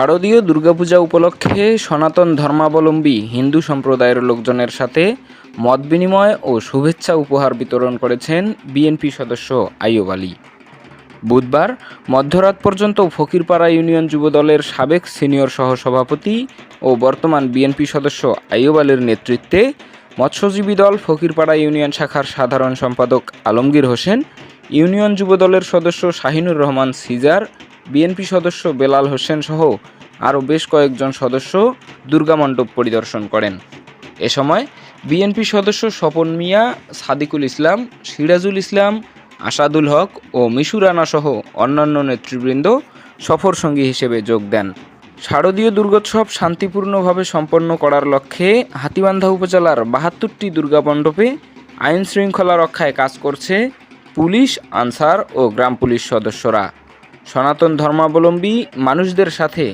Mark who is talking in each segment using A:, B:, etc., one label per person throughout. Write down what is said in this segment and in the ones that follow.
A: শারদীয় দুর্গাপূজা উপলক্ষে সনাতন ধর্মাবলম্বী হিন্দু সম্প্রদায়ের লোকজনের সাথে মত বিনিময় ও শুভেচ্ছা উপহার বিতরণ করেছেন বিএনপি সদস্য আইয়ুব আলী। বুধবার মধ্যরাত পর্যন্ত ফকিরপাড়া ইউনিয়ন যুবদলের সাবেক সিনিয়র সহসভাপতি ও বর্তমান বিএনপি সদস্য আইয়ুব আলীর নেতৃত্বে মৎস্যজীবী দল ফকিরপাড়া ইউনিয়ন শাখার সাধারণ সম্পাদক আলমগীর হোসেন, ইউনিয়ন যুবদলের সদস্য শাহিনুর রহমান সিজার বিএনপি সদস্য বেলাল হোসেন সহ আরও বেশ কয়েকজন সদস্য দুর্গামণ্ডপ পরিদর্শন করেন। এ সময় বিএনপি সদস্য স্বপন মিয়া, সাদিকুল ইসলাম, সিরাজুল ইসলাম, আসাদুল হক ও মিশু রানা সহ অন্যান্য নেতৃবৃন্দ সফর সঙ্গী হিসেবে যোগ দেন। শারদীয় দুর্গোৎসব শান্তিপূর্ণভাবে সম্পন্ন করার লক্ষ্যে হাতিবান্ধা উপজেলার বাহাত্তরটি দুর্গা মণ্ডপে আইন শৃঙ্খলা রক্ষায় কাজ করছে পুলিশ, আনসার ও গ্রাম পুলিশ সদস্যরা। সনাতন ধর্মাবলম্বী মানুষদের সাথে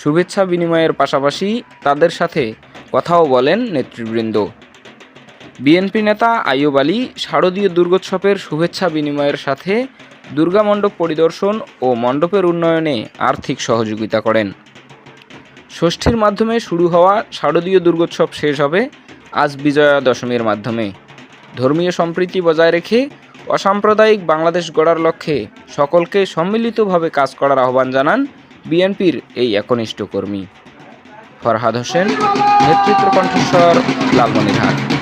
A: শুভেচ্ছা বিনিময়ের পাশাপাশি তাদের সাথে কথাও বলেন নেতৃবৃন্দ। বিএনপি নেতা আইয়ুব আলী শারদীয় দুর্গোৎসবের শুভেচ্ছা বিনিময়ের সাথে দুর্গা মণ্ডপ পরিদর্শন ও মণ্ডপের উন্নয়নে আর্থিক সহযোগিতা করেন। ষষ্ঠীর মাধ্যমে শুরু হওয়া শারদীয় দুর্গোৎসব শেষ হবে আজ বিজয়া দশমীর মাধ্যমে। ধর্মীয় সম্প্রীতি বজায় রেখে অসাম্প্রদায়িক বাংলাদেশ গড়ার লক্ষ্যে সকলকে সম্মিলিতভাবে কাজ করার আহ্বান জানান বিএনপির এই একনিষ্ঠ কর্মী। ফরহাদ হোসেন নেতৃত্ব কণ্ঠস্বর লালমনিরহাট।